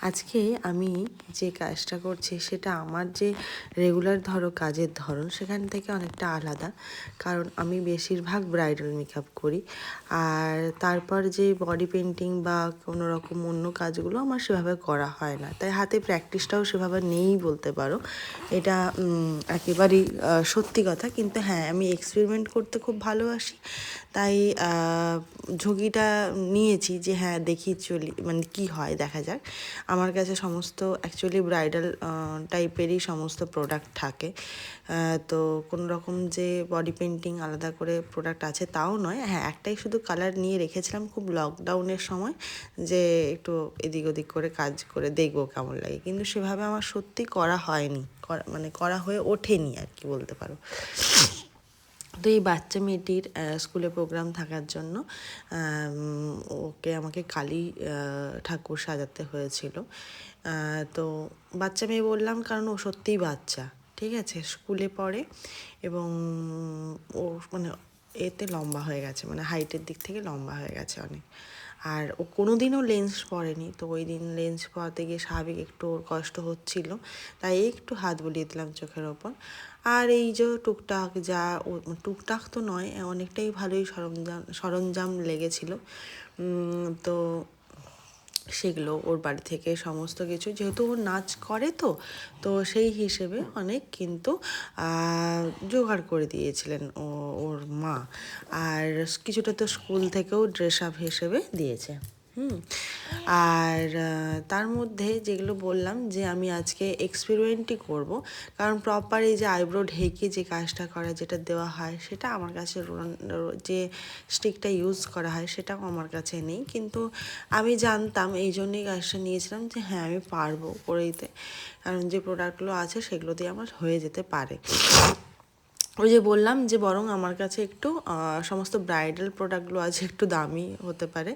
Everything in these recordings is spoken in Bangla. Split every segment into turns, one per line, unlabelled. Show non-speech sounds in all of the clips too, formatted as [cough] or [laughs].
আজকে আমি যে কাজটা করছি সেটা আমার যে রেগুলার ধরো কাজের ধরন সেখান থেকে অনেকটা আলাদা। কারণ আমি বেশিরভাগ ব্রাইডাল মেকআপ করি। আর তারপর যে বডি পেন্টিং বা কোনো রকম অন্য কাজগুলো আমার সেভাবে করা হয় না। তাই হাতে প্র্যাকটিসটাও সেভাবে নেই বলতে পারো। এটা একেবারেই সত্যি কথা। কিন্তু হ্যাঁ আমি এক্সপেরিমেন্ট করতে খুব ভালোবাসি। তাই ঝুঁকিটা নিয়েছি যে হ্যাঁ দেখি চলি মানে কি হয় দেখা যাক। আমার কাছে সমস্ত অ্যাকচুয়ালি ব্রাইডাল টাইপেরই সমস্ত প্রোডাক্ট থাকে। তো কোনো রকম যে বডি পেন্টিং আলাদা করে প্রোডাক্ট আছে তাও নয়। হ্যাঁ একটাই শুধু কালার নিয়ে রেখেছিলাম খুব লকডাউনের সময় যে একটু এদিক ওদিক করে কাজ করে দেখব কেমন লাগে। কিন্তু সেভাবে আমার সত্যি করা হয়নি। মানে করা হয়ে ওঠেনি আর কি বলতে পারো। তো এই বাচ্চা মেয়েটির স্কুলে প্রোগ্রাম থাকার জন্য ওকে আমাকে কালী ঠাকুর সাজাতে হয়েছিল। তো বাচ্চা মেয়ে বললাম, কারণ ও সত্যিই বাচ্চা। ঠিক আছে, স্কুলে পড়ে এবং ও মানে এতে লম্বা হয়ে গেছে মানে হাইটের দিক থেকে লম্বা হয়ে গেছে অনেক। আর ও কোনো দিনও লেন্স পরেনি, তো ওই দিন লেন্স পরাতে গিয়ে স্বাভাবিক একটু ওর কষ্ট হচ্ছিল, তাই একটু হাত বুলিয়ে দিলাম চোখের ওপর। আর এই যে টুকটাক যা টুকটাক তো নয়, অনেকটাই ভালোই সরঞ্জাম সরঞ্জাম লেগেছিল। তো সেগুলো ওর বাড়ি থেকে সমস্ত কিছু, যেহেতু ও নাচ করে তো তো সেই হিসেবে অনেক কিন্তু জোগাড় করে দিয়েছিলেন ও, ওর মা। আর কিছুটা তো স্কুল থেকেও ড্রেস আপ হিসেবে দিয়েছে। হুম। আর তার মধ্যে যেগুলো বললাম যে আমি আজকে এক্সপেরিমেন্টই করব, কারণ প্রপার এই যে আইব্রো ঢেকে যে কাজটা করা যেটা দেওয়া হয়, সেটা আমার কাছে যে স্টিকটা ইউজ করা হয়, সেটাও আমার কাছে নেই। কিন্তু আমি জানতাম, এই জন্যই কাজটা নিয়েছিলাম যে হ্যাঁ আমি পারব করে দিতে। কারণ যে প্রোডাক্টগুলো আছে, সেগুলো দিয়ে আমার হয়ে যেতে পারে। ওই যে বললাম যে বরং আমার কাছে একটু সমস্ত ব্রাইডাল প্রোডাক্টগুলো আছে একটু দামি হতে পারে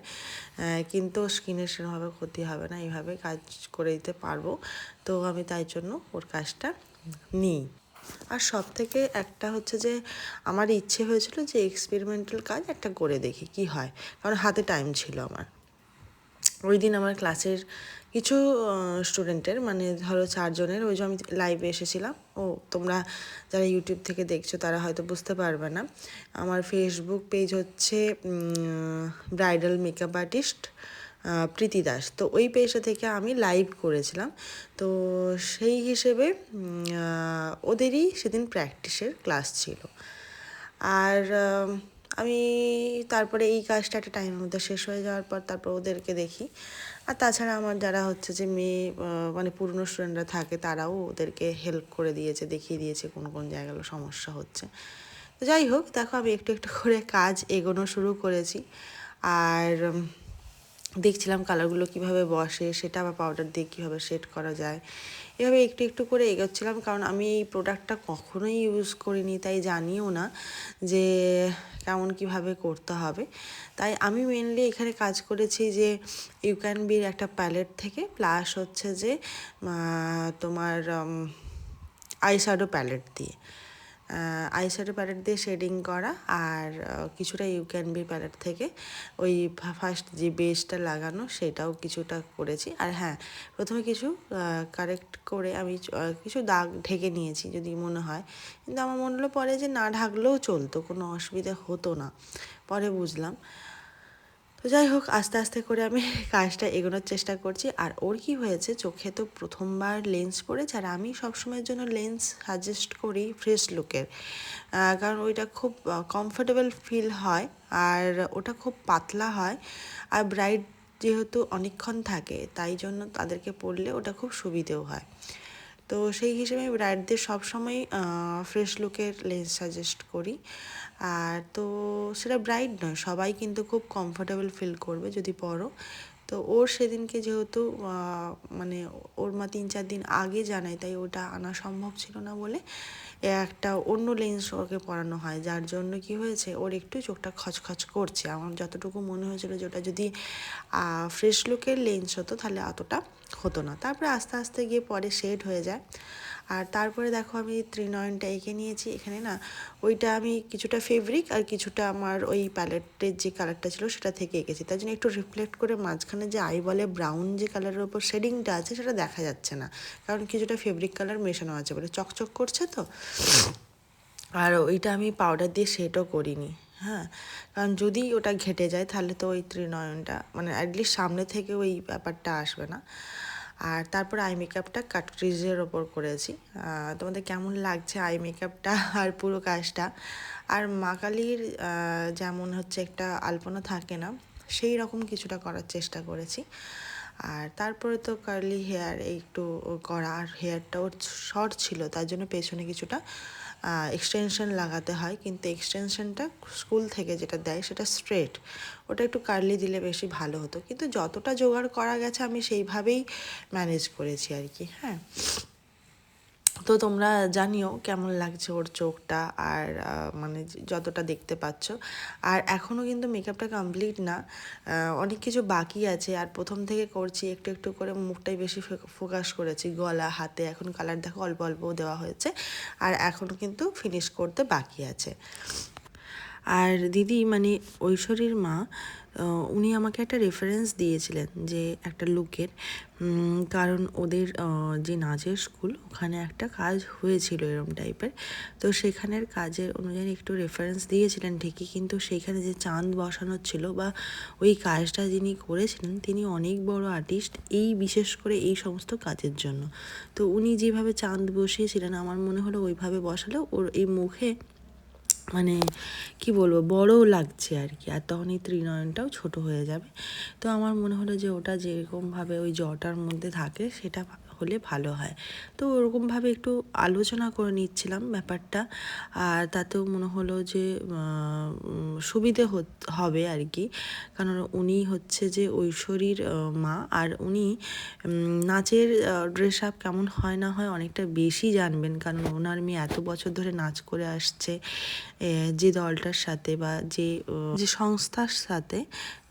কিন্তু স্কিনের সেরকমভাবে ক্ষতি হবে না, এইভাবে কাজ করে দিতে পারব। তো আমি তাই জন্য ওর কাজটা নিই। আর সব থেকে একটা হচ্ছে যে, আমার ইচ্ছে হয়েছিল যে এক্সপেরিমেন্টাল কাজ একটা করে দেখি, কি হয়? কারণ হাতে টাইম ছিল আমার। ওই দিন আমার ক্লাসের কিছু স্টুডেন্টের মানে ধরো চারজনের, ওই যে আমি লাইভে এসেছিলাম। ও, তোমরা যারা ইউটিউব থেকে দেখছ, তারা হয়তো বুঝতে পারবে না। আমার ফেসবুক পেজ হচ্ছে bridal makeup artist Preeti Das. তো ওই পেজটা থেকে আমি লাইভ করেছিলাম। তো সেই হিসেবে ওদেরই সেদিন প্র্যাকটিসের ক্লাস ছিল। আর আম, তারপরে এই কাজটা একটা টাইমের মধ্যে শেষ হয়ে যাওয়ার পর তারপর ওদেরকে দেখি। আর তাছাড়া আমার যারা হচ্ছে যে মেয়ে মানে পুরনো স্টুডেন্টরা থাকে তারাও ওদেরকে হেল্প করে দিয়েছে দেখিয়ে দিয়েছে কোন কোন জায়গাগুলো সমস্যা হচ্ছে। তো যাই হোক দেখো আমি একটু একটু করে কাজ এগোনো শুরু করেছি। আর দেখছিলাম কালারগুলো কীভাবে বসে সেটা আবার পাউডার দিয়ে কীভাবে সেট করা যায়। এভাবে একটু একটু করে এগোচ্ছিলাম, কারণ আমি এই প্রোডাক্টটা কখনোই ইউজ করিনি, তাই জানিও না যে কেমন কীভাবে করতে হবে। তাই আমি মেনলি এখানে কাজ করেছি যে ইউ ক্যান বির একটা প্যালেট থেকে প্লাস হচ্ছে যে তোমার আইশ্যাডো প্যালেট দিয়ে। আইশ্যাডো প্যালেট দিয়ে শেডিং করা আর কিছুটা ইউ ক্যান বি প্যালেট থেকে ওই ফার্স্ট যে বেসটা লাগানো সেটাও কিছুটা করেছি। আর হ্যাঁ প্রথমে কিছু কারেক্ট করে আমি কিছু দাগ ঢেকে নিয়েছি যদি মনে হয়। কিন্তু আমার মনে হলো পরে যে না ঢাকলেও চলতো, কোনো অসুবিধা হতো না। পরে বুঝলাম। তো যাই হোক, আস্তে আস্তে করে আমি কাজটা এগোনোর চেষ্টা করছি। আর ওর কি হয়েছে, চোখে তো প্রথমবার লেন্স পড়েছে আর আমি সবসময়ের জন্য লেন্স সাজেস্ট করি ফ্রেশ লুকের কারণ ওইটা খুব কমফোর্টেবল ফিল হয় আর ওটা খুব পাতলা হয় আর ব্রাইট যেহেতু অনেকক্ষণ থাকে, তাই জন্য তাদেরকে পরলে ওটা খুব সুবিধেও হয়। তো সেই হিসেবে ব্রাইডদের সবসময় ফ্রেশ লুকের লেন্স সাজেস্ট করি। আর তো সেটা ব্রাইড নয়, সবাই কিন্তু খুব কমফোর্টেবল ফিল করবে যদি পরো। তো ওর সেদিনকে যেহেতু মানে ওর মা তিন চার দিন আগে জানায়, তাই ওটা আনা সম্ভব ছিল না বলে একটা অন্য লেন্স ওকে পরানো হয়। যার জন্য কি হয়েছে, ওর একটু চোখটা খচখচ করছে। আমার যতটুকু মনে হয়েছিল যে ওটা যদি ফ্রেশ লুকের লেন্স হতো, তাহলে অতটা হতো না। তারপরে আস্তে আস্তে গিয়ে পরে শেড হয়ে যায়। আর তারপরে দেখো আমি ত্রিনয়নটা এঁকে নিয়েছি। এখানে না, ওইটা আমি কিছুটা ফেব্রিক আর কিছুটা আমার ওই প্যালেটের যে কালারটা ছিল সেটা থেকে এঁকেছি। তার জন্য একটু রিফ্লেক্ট করে মাঝখানে যে আই বলে ব্রাউন যে কালারের ওপর শেডিংটা আছে সেটা দেখা যাচ্ছে না। কারণ কিছুটা ফেব্রিক কালার মেশানো আছে বলে। চকচক করছে তো। আর ওইটা আমি পাউডার দিয়ে সেটও করিনি। হ্যাঁ কারণ যদি ওটা ঘেটে যায় তাহলে তো ওই ত্রিনয়নটা মানে অ্যাটলিস্ট সামনে থেকে ওই ব্যাপারটা আসবে না। আর তারপর আই মেকআপটা কাট ক্রিজের ওপর করেছি। তোমাদের কেমন লাগছে আই মেকআপটা আর পুরো কাজটা? আর মা কালীর যেমন হচ্ছে একটা আলপনা থাকে না, সেই রকম কিছুটা করার চেষ্টা করেছি। আর তারপরে তো কার্লি হেয়ার একটু করা আর হেয়ারটা ওর শর্ট ছিল, তার জন্য পেছনে কিছুটা এক্সটেনশন লাগাতে হয়। কিন্তু এক্সটেনশনটা স্কুল থেকে যেটা দেয় সেটা স্ট্রেট ওটা একটু কার্লি দিলে বেশি ভালো হতো। কিন্তু যতটা জোগাড় করা গেছে আমি সেইভাবেই ম্যানেজ করেছি আর কি হ্যাঁ। তো তোমরা জানিও কেমন লাগছে ওর চোখটা আর মানে যতটা দেখতে পাচ্ছ। আর এখনও কিন্তু মেকআপটা কমপ্লিট না অনেক কিছু বাকি আছে। আর প্রথম থেকে করছি, একটু একটু করে মুখটাই বেশি ফোকাস করেছি, গলা, হাতে। এখন কালার দেখো, অল্প অল্পও দেওয়া হয়েছে। আর এখন কিন্তু ফিনিশ করতে বাকি আছে। আর দিদি মানে ঐশ্বরীর মা উনি আমাকে একটা রেফারেন্স দিয়েছিলেন যে একটা লুকের কারণ ওদের যে নাচের স্কুল ওখানে একটা কাজ হয়েছিল এরম টাইপের তো সেখানের কাজের অনুযায়ী একটু রেফারেন্স দিয়েছিলেন ঠিকই, কিন্তু সেখানে যে চাঁদ বসানো ছিল বা ওই কাজটা যিনি করেছিলেন, তিনি অনেক বড় আর্টিস্ট এই বিশেষ করে এই সমস্ত কাজের জন্য। তো উনি যেভাবে চাঁদ বসিয়েছিলেন, আমার মনে হলো ওইভাবে বসালেও ওর এই মুখে মানে কি বলব, বড়ও লাগছে আর কি। আর তখন এই ত্রিনয়নটাও ছোট হয়ে যাবে। তো আমার মনে হলো যে ওটা যেরকমভাবে ওই জটার মধ্যে থাকে, সেটা হলে ভালো হয়। তো ওরকমভাবে একটু আলোচনা করে নিচ্ছিলাম ব্যাপারটা। আর তাতেও মনে হলো যে সুবিধে হবে আর কি কারণ উনি হচ্ছে যে ঐশ্বরীর মা। আর উনি নাচের ড্রেস আপ কেমন হয় না হয় অনেকটা বেশি জানবেন। কারণ ওনার মেয়ে এত বছর ধরে নাচ করে আসছে যে দলটার সাথে বা যে যে সংস্থার সাথে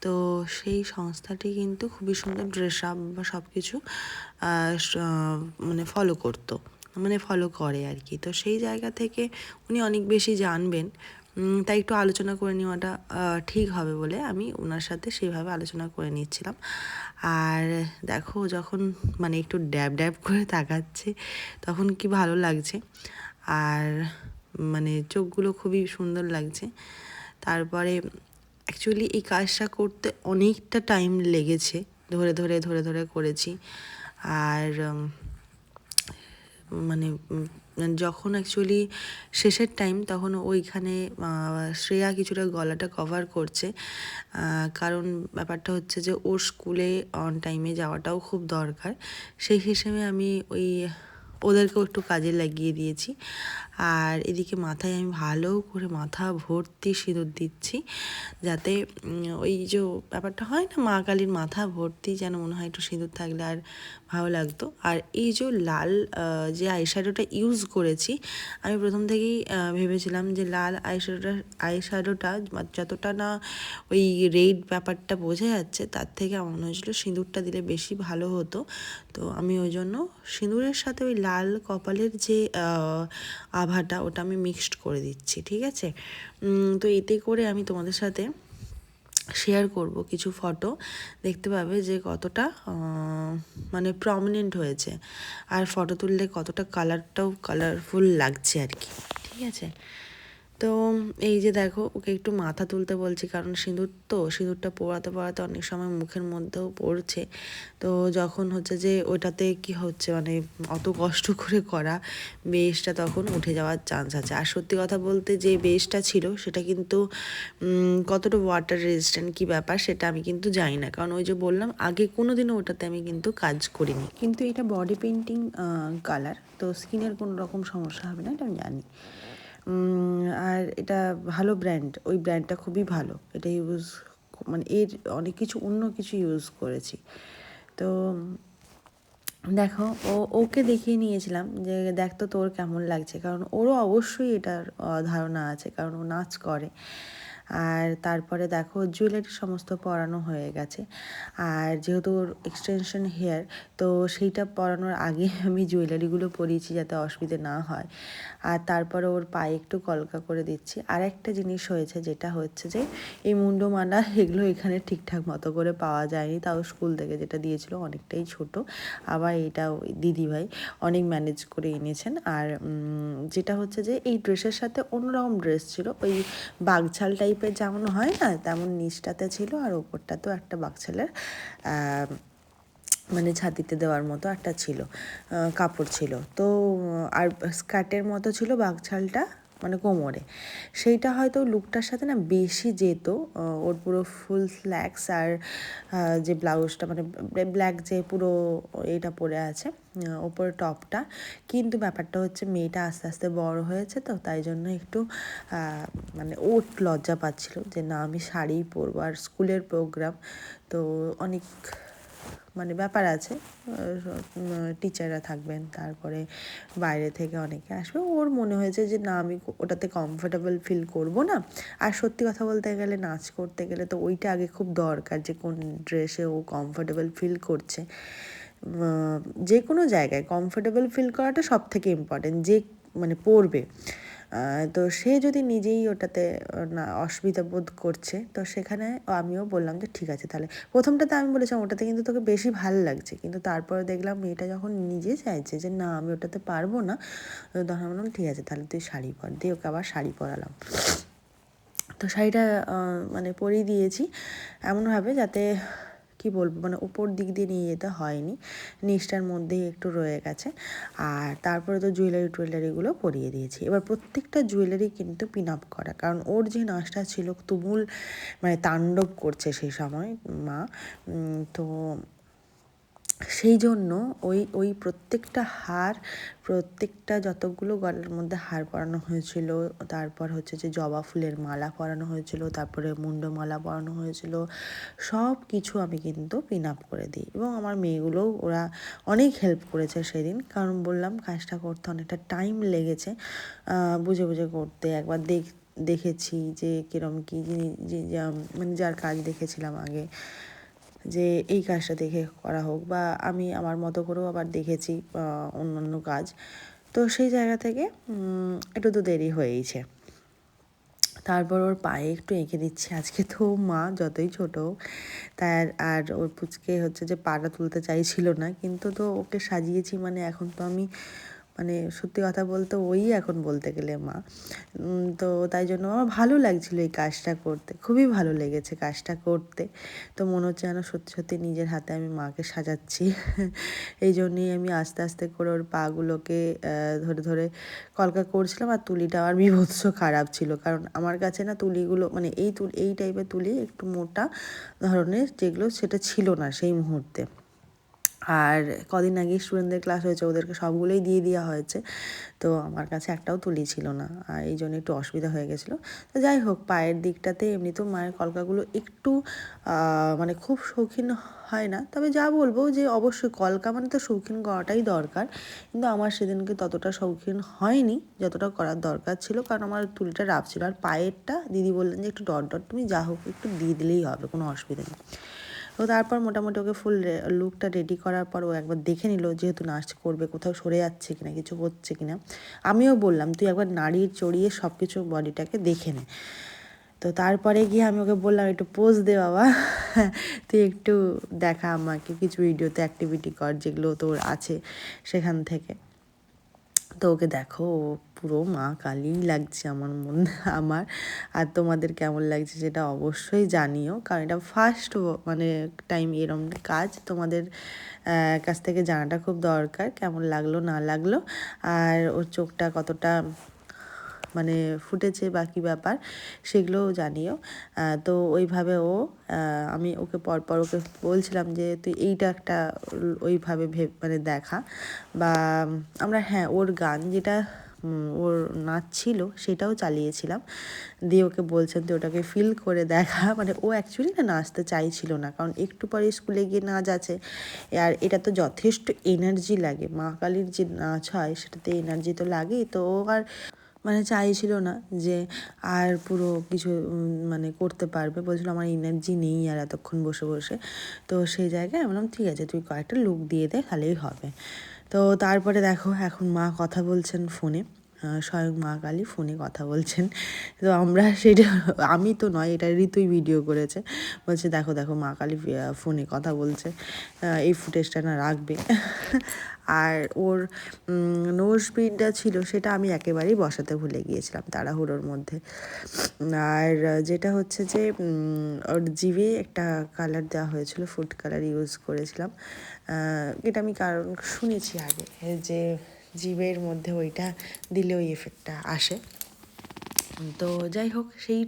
তো সেই সংস্থাটি কিন্তু খুবই সুন্দর ড্রেস আপ বা সব কিছু মানে ফলো করতো মানে ফলো করে আর কি তো সেই জায়গা থেকে উনি অনেক বেশি জানবেন। তাই একটু আলোচনা করে নেওয়াটা ঠিক হবে বলে আমি ওনার সাথে সেইভাবে আলোচনা করে নিচ্ছিলাম। আর দেখো যখন মানে একটু ড্যাব ড্যাব করে তাকাচ্ছে, তখন কি ভালো লাগছে। আর মানে চোখগুলো খুবই সুন্দর লাগছে। তারপরে অ্যাকচুয়ালি এই কাজটা করতে অনেকটা টাইম লেগেছে, ধরে ধরে ধরে ধরে করেছি। আর মানে যখন অ্যাকচুয়ালি শেষের টাইম তখন ওইখানে শ্রেয়া কিছুটা গলাটা কভার করছে। কারণ ব্যাপারটা হচ্ছে যে ওর স্কুলে অন টাইমে যাওয়াটাও খুব দরকার। সেই হিসেবে আমি ওই ওদেরকেও একটু কাজে লাগিয়ে দিয়েছি। আর এদিকে মাথায় আমি ভালো করে মাথা ভর্তি সিঁদুর দিচ্ছি, যাতে ওই যে ব্যাপারটা হয় না, মা কালীর মাথা ভর্তি যেন মনে হয় একটু সিঁদুর থাকলে আর ভালো লাগতো। আর এই যে লাল যে আইশ্যাডোটা ইউজ করেছি, আমি প্রথম থেকেই ভেবেছিলাম যে লাল আইশ্যাডোটা আইশ্যাডোটা যতটা না ওই রেড ব্যাপারটা বোঝা যাচ্ছে, তার থেকে আমার মনে হয়েছিলো সিঁদুরটা দিলে বেশি ভালো হতো। তো আমি ওই জন্য সিঁদুরের সাথে ওই লাল কপালের যে আভাটা ওটা আমি মিক্সড করে দিচ্ছি, ঠিক আছে? তো এতে করে আমি তোমাদের সাথে শেয়ার করব কিছু ফটো দেখতে পাবে যে কতটা মানে প্রমিনেন্ট হয়েছে। আর ফটো তুললে কতটা কালারটাও কালারফুল লাগছে আর কি, ঠিক আছে? তো এই যে দেখো, ওকে একটু মাথা তুলতে বলছি, কারণ সিঁদুর তো, সিঁদুরটা পোড়াতে পোড়াতে অনেক সময় মুখের মধ্যেও পড়ছে। তো যখন হচ্ছে যে ওটাতে কি হচ্ছে মানে অত কষ্ট করে করা বেশটা তখন উঠে যাওয়ার চান্স আছে। আর সত্যি কথা বলতে যে বেশটা ছিল, সেটা কিন্তু কতটা ওয়াটার রেজিস্ট্যান্ট কী ব্যাপার সেটা আমি কিন্তু জানি না। কারণ ওই যে বললাম, আগে কোনো দিনও ওটাতে আমি কিন্তু কাজ করিনি। কিন্তু এটা বডি পেন্টিং কালার তো স্কিনের কোনো রকম সমস্যা হবে না, এটা আমি জানি। আর এটা ভালো ব্র্যান্ড ওই ব্র্যান্ডটা খুবই ভালো। এটা ইউজ মানে এর অনেক কিছু, অন্য কিছু ইউজ করেছি। তো, দেখো, ও, ওকে দেখিয়ে নিয়েছিলাম যে, দেখ তো তোর কেমন লাগছে। কারণ ওরও অবশ্যই এটার ধারণা আছে, কারণ ও নাচ করে। আর তারপরে দেখো জুয়েলারি সমস্ত পরানো হয়ে গেছে। আর যেহেতু ওর এক্সটেনশন হেয়ার তো সেইটা পরানোর আগে [laughs] আমি জুয়েলারিগুলো পরিয়েছি যাতে অসুবিধে না হয়। আর তারপরে ওর পায়ে একটু কলকা করে দিচ্ছি। আর একটা জিনিস হয়েছে যেটা হচ্ছে যে, এই মুন্ডমালা এগুলো এখানে ঠিকঠাক মতো করে পাওয়া যায়নি। তাও স্কুল থেকে যেটা দিয়েছিল অনেকটাই ছোট। আবার এটা দিদিভাই অনেক ম্যানেজ করে এনেছেন। আর যেটা হচ্ছে যে এই ড্রেসের সাথে অন্যরকম ড্রেস ছিল। ওই বাগঝাল টাইপের যেমন হয় না তেমন নিচটাতে ছিল আর ওপরটা তো একটা আহ, মানে ছাতিতে দেওয়ার মতো একটা ছিল কাপড় ছিল। তো আর স্কার্টের মতো ছিল বাগছালটা মানে কোমরে। সেইটা হয়তো লুকটার সাথে না বেশি যেত ওর পুরো ফুল স্ল্যাক্স আর যে ব্লাউজটা মানে ব্ল্যাক যে পুরো এটা পরে আছে ওপর টপটা। কিন্তু ব্যাপারটা হচ্ছে মেয়েটা আস্তে আস্তে বড় হয়েছে তো, তাই জন্য একটু মানে ওট লজ্জা পাচ্ছিল যে না আমি শাড়িই পরবো। আর স্কুলের প্রোগ্রাম তো অনেক মানে ব্যাপার আছে টিচাররা থাকবেন, তারপরে বাইরে থেকে অনেকে আসবে। ওর মনে হয়েছে যে, না, আমি ওটাতে কমফোর্টেবল ফিল করব না। আর সত্যি কথা বলতে গেলে, নাচ করতে গেলে তো ওইটা আগে খুব দরকার যে, কোন ড্রেসে ও কমফোর্টেবল ফিল করছে। যে কোনো জায়গায় কমফোর্টেবল ফিল করাটা সব থেকে ইম্পর্টেন্ট যে মানে পড়বে তো সে যদি নিজেই ওটাতে না, অসুবিধা বোধ করছে, তো সেখানে আমিও বললাম যে, ঠিক আছে, তাহলে। প্রথমটাতে আমি বলেছিলাম, ওটাতে কিন্তু তোকে বেশি ভালো লাগছে। কিন্তু তারপরে দেখলাম, মেয়েটা যখন নিজে চাইছে যে, না, আমি ওটাতে পারব না তখন বললাম, ঠিক আছে, তাহলে তুই শাড়ি পর। দিয়ে ওকে আবার শাড়ি পরালাম। তো শাড়িটা মানে পরিয়ে দিয়েছি। এমনভাবে যাতে কি বলব মানে উপর দিক দিয়ে নিয়ে যেতে হয়নি। নিচটার মধ্যেই একটু রয়ে গেছে। আর তারপরে তো জুয়েলারি টুয়েলারিগুলো পরিয়ে দিয়েছি। এবার প্রত্যেকটা জুয়েলারি কিন্তু পিন আপ করা। কারণ ওর যে নাচটা ছিল তুমুল মানে তাণ্ডব করছে সেই সময় মা। তো সেই জন্য ওই ওই প্রত্যেকটা হার, প্রত্যেকটা যতগুলো গলার মধ্যে হার পরানো হয়েছিল, তারপর হচ্ছে যে জবা ফুলের মালা পরানো হয়েছিল, তারপরে মুন্ডমালা পরানো হয়েছিল, সব কিছু আমি কিন্তু পিন আপ করে দিই। এবং আমার মেয়েগুলোও ওরা অনেক হেল্প করেছে সেদিন, কারণ বললাম কাজটা করতে অনেকটা টাইম লেগেছে। বুঝে বুঝে করতে একবার দেখ, দেখেছি যে কিরম কী জিনিস মানে যার কাজ দেখেছিলাম আগে। যে এই কাজটা দেখে করা হোক বা আমি আমার মতো করেও আবার দেখেছি অন্যান্য কাজ। তো সেই জায়গা থেকে একটু তো দেরি হয়েইছে। তারপর ওর পায়ে একটু এঁকে দিচ্ছি। আজকে তো মা যতই ছোট তার আর ওর পুচকে হচ্ছে যে পাটা তুলতে চাইছিল না। কিন্তু তো ওকে সাজিয়েছি মানে এখন তো আমি মানে সত্যি কথা বলতে ওই এখন বলতে গেলে মা। তো তাই জন্য আমার ভালো লাগছিল এই কাজটা করতে, খুবই ভালো লেগেছে কাজটা করতে। তো মনে হচ্ছে যেন সত্যি সত্যি নিজের হাতে আমি মাকে সাজাচ্ছি। [laughs] এই জন্যই আমি আস্তে আস্তে করে ওর পাগুলোকে ধরে ধরে কলকা করছিলাম আর তুলিটা আমার বিভৎস খারাপ ছিল। কারণ আমার কাছে না তুলিগুলো মানে এই তুল, এই টাইপের তুলি একটু মোটা ধরনের যেগুলো সেটা ছিল না সেই মুহূর্তে। আর কদিন আগে স্টুডেন্টদের ক্লাস হয়েছে, ওদেরকে সবগুলোই দিয়ে দেওয়া হয়েছে। তো আমার কাছে একটাও তুলি ছিল না, আর এই জন্য একটু অসুবিধা হয়ে গেছিল। তো যাই হোক, পায়ের দিকটাতে এমনিতেও মায়ের কলকাগুলো একটু মানে খুব শৌখিন হয় না। তবে যা বলব যে অবশ্যই কলকা মানে তো শৌখিন করাটাই দরকার, কিন্তু আমার সেদিনকে ততটা শৌখিন হয়নি, যতটা করার দরকার ছিল, কারণ আমার তুলিটা রাফ ছিল। আর পায়েরটা দিদি বললেন যে একটু ডট ডট, তুমি যা হোক একটু দিয়ে দিলেই হবে, কোনো অসুবিধা নেই। তো তারপর মোটামুটি ওকে ফুল লুকটা রেডি করার পর ও একবার দেখে নিল যেহেতু নাচ করবে, কোথাও সরে যাচ্ছে কিনা, কিছু হচ্ছে কিনা। আমিও বললাম, তুই একবার নাড়িয়ে চড়িয়ে সব কিছু বডিটাকে দেখে নে। তো তারপরে গিয়ে আমি ওকে বললাম, একটু পোজ দে বাবা। [laughs] তুই একটু দেখা আমাকে কিছু ভিডিওতে অ্যাক্টিভিটি কর যেগুলো তোর আছে সেখান থেকে। তো ওকে দেখো পুরো মা কালিই লাগছে আমার মন আমার। আর তোমাদের কেমন লাগছে সেটা অবশ্যই জানিও। কারণ এটা ফার্স্ট মানে টাইম এরম কাজ তোমাদের কাছ থেকে জানাটা খুব দরকার, কেমন লাগল, না লাগল। আর ওর চোখটা কতটা মানে ফুটেছে বা কী ব্যাপার, সেগুলোও জানিও। তো ওইভাবে ও আমি ওকে পরপর ওকে বলছিলাম যে, তুই এইটা একটা, ওইভাবে ভেব মানে দেখা। বা, আমরা হ্যাঁ ওর গান যেটা ওর নাচ ছিল, সেটাও চালিয়েছিলাম। দিয়ে ওকে বলছেন তুই ওটাকে ফিল করে দেখা। [laughs] মানে ও অ্যাকচুয়ালি না নাচতে চাইছিল না, কারণ একটু পরে স্কুলে গিয়ে নাচ আছে। আর এটা তো যথেষ্ট এনার্জি লাগে। মা কালীর যে নাচ হয়, সেটাতে এনার্জি তো লাগেই তো ও আর মানে চাইছিল না যে, আর পুরো কিছু মানে করতে পারবে। বলছিল, আমার এনার্জি নেই আর এতক্ষণ বসে বসে। তো সেই জায়গায় আমি বললাম, ঠিক আছে, তুই কয়েকটা লুক দিয়ে দে, তাহলেই হবে। তো তারপরে দেখো, এখন মা কথা বলছেন ফোনে স্বয়ং মা কালী ফোনে কথা বলছেন। তো আমরা সেটা, আমি তো নয়, এটা ঋতুই ভিডিও করেছে। বলছে দেখো দেখো মা কালী ফোনে কথা বলছে এই ফুটেজটা না রাখবে। আর ওর নোজ স্পিডটা ছিল, সেটা আমি একেবারেই বসাতে ভুলে গিয়েছিলাম তাড়াহুড়োর মধ্যে। আর যেটা হচ্ছে যে ওর জিভে একটা কালার দেওয়া হয়েছিল ফুড কালার ইউজ করেছিলাম। এটা আমি কারণ শুনেছি আগে, যে জীবের মধ্যে ওইটা দিলে ওই এফেক্টটা আসে। তো যাই হোক, সেই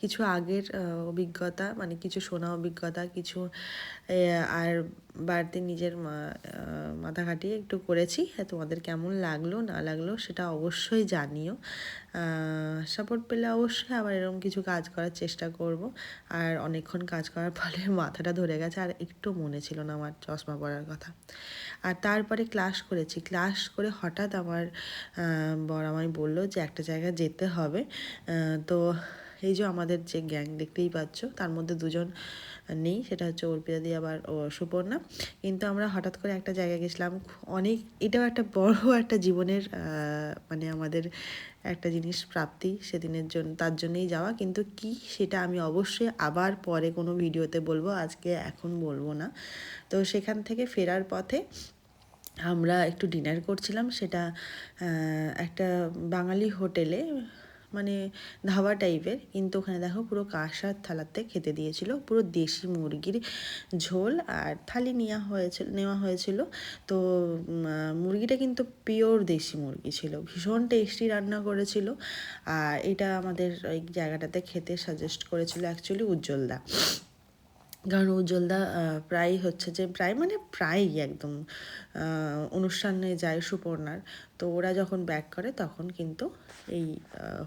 কিছু আগের অভিজ্ঞতা মানে কিছু শোনা অভিজ্ঞতা, কিছু আর বাড়িতে নিজের মা- মাথা খাটিয়ে একটু করেছি। হ্যাঁ তোমাদের কেমন লাগল, না লাগল সেটা অবশ্যই জানিও। সাপোর্ট পেলে অবশ্যই আবার এরকম কিছু কাজ করার চেষ্টা করব। আর অনেকক্ষণ কাজ করার ফলে [laughs] মাথাটা ধরে গেছে আর একটু মনে ছিল না আমার চশমা পরার কথা। আর তারপরে ক্লাস করেছি। ক্লাস করে হঠাৎ আমার বর আমায় বলল যে একটা জায়গায় যেতে হবে। তো এই যে আমাদের যে গ্যাং দেখতেই পাচ্ছ, তার মধ্যে দুজন নেই, সেটা হচ্ছে অর্পিতা দিয়ে আবার, ও সুপর্ণা। কিন্তু আমরা হঠাৎ করে একটা জায়গায় গেছিলাম, অনেক, এটাও একটা বড় একটা জীবনের মানে আমাদের একটা জিনিস প্রাপ্তি সেদিনের জন্য, তার জন্যেই যাওয়া। কিন্তু কি সেটা আমি অবশ্যই আবার পরে কোনো ভিডিওতে বলব, আজকে এখন বলব না। তো সেখান থেকে ফেরার পথে আমরা একটু ডিনার করছিলাম, সেটা একটা বাঙালি হোটেলে মানে ধাবা টাইপের, কিন্তু ওখানে দেখো পুরো কাঁসার থালাতে খেতে দিয়েছিল, পুরো দেশি মুরগির ঝোল আর থালি নেওয়া হয়েছিল নেওয়া হয়েছিল। তো মুরগিটা কিন্তু পিওর দেশি মুরগি ছিল, ভীষণ টেস্টি রান্না করেছিল। আর এটা আমাদের ওই জায়গাটাতে খেতে সাজেস্ট করেছিল অ্যাকচুয়ালি উজ্জ্বলদা। কারণ উজ্জ্বলদা প্রায় হচ্ছে যে, প্রায় মানে প্রায়ই একদম অনুষ্ঠানে যায় সুপর্ণার। তো ওরা যখন ব্যাক করে তখন কিন্তু এই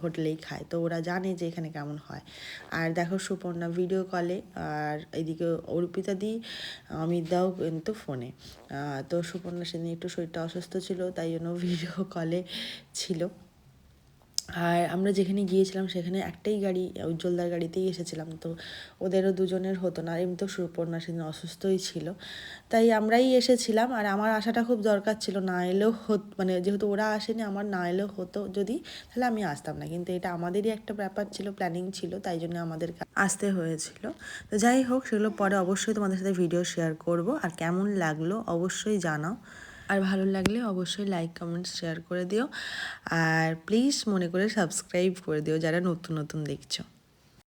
হোটেলেই খায়। তো ওরা জানে যে এখানে কেমন হয়। আর দেখো সুপর্ণা ভিডিও কলে আর এদিকে অর্পিতা দি, অমিত দাও কিন্তু ফোনে তো সুপর্ণা সেদিন একটু শরীরটা অসুস্থ ছিল, তাই জন্য ভিডিও কলে ছিল। আর আমরা যেখানে গিয়েছিলাম সেখানে একটাই গাড়ি, উজ্জ্বলদার গাড়িতেই এসেছিলাম। তো ওদেরও দুজনের হতো না এমনি তো সুপর্ণা সেদিন অসুস্থই ছিল। তাই আমরাই এসেছিলাম আর আমার আসাটা খুব দরকার ছিল, না এলেও হত মানে যেহেতু ওরা আসেনি, আমার না এলেও হতো যদি, তাহলে আমি আসতাম না। কিন্তু এটা আমাদেরই একটা ব্যাপার ছিল, প্ল্যানিং ছিল, তাই জন্য আমাদের আসতে হয়েছিল। তো যাই হোক, সেগুলো পরে অবশ্যই তোমাদের সাথে ভিডিও শেয়ার করব। আর কেমন লাগল অবশ্যই জানাও। আর ভালো লাগলে অবশ্যই লাইক কমেন্ট শেয়ার করে দিও। আর প্লিজ মনে করে সাবস্ক্রাইব করে দিও যারা নতুন নতুন দেখছ।